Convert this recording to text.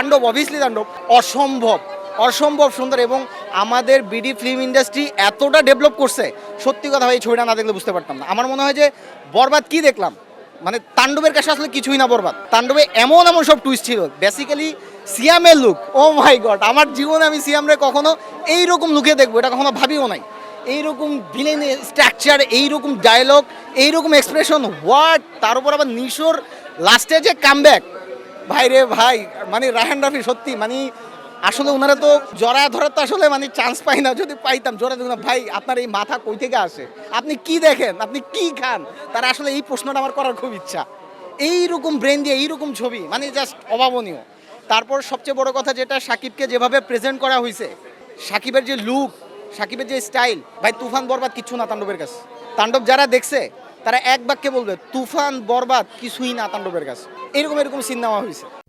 তাণ্ডব অবভিয়াসলি তাণ্ডব। অসম্ভব অসম্ভব সুন্দর এবং আমাদের বিডি ফিল্ম ইন্ডাস্ট্রি এতটা ডেভেলপ করছে। সত্যি কথা এই ছবিটা না দেখলে বুঝতে পারতাম না। আমার মনে হয় যে বরবাদ কি দেখলাম? মানে তাণ্ডবের কাছে আসলে কিছুই না বরবাদ। তাণ্ডবে এমন এমন সব টুইস্ট ছিল। বেসিক্যালি সিয়ামের লুক ও মাই গড আমার জীবনে আমি সিয়ামরে কখনো এইরকম লুকে দেখব, এটা কখনো ভাবিও নাই। এইরকম ভিলেন স্ট্রাকচার এইরকম ডায়লগ এইরকম এক্সপ্রেশন হোয়াট তার উপর আবার নিশোর লাস্টে যে কামব্যাক ভাই রে ভাই মানে রাহান রাফি সত্যি মানে আসলে ওনারা তো জড়া ধরার তো আসলে মানে চান্স পাই না, যদি পাইতাম। জোড়া দেখুন ভাই, আপনার এই মাথা কই থেকে আসে? আপনি কি দেখেন? আপনি কি খান? তার আসলে এই প্রশ্নটা আমার করার খুব ইচ্ছা। এইরকম ব্রেন দিয়ে, এইরকম ছবি মানে জাস্ট অভাবনীয়। তারপর সবচেয়ে বড় কথা যেটা, সাকিবকে যেভাবে প্রেজেন্ট করা হয়েছে সাকিবের যে লুক সাকিবের যে স্টাইল ভাই, তুফান বরবাদ কিচ্ছু না তাণ্ডবের কাছে। তাণ্ডব যারা দেখছে তারা এক বাক্যে বলবে তুফান বরবাদ কিছুই না তাণ্ডবের কাছে এরকম এরকম সিনেমা হয়েছে।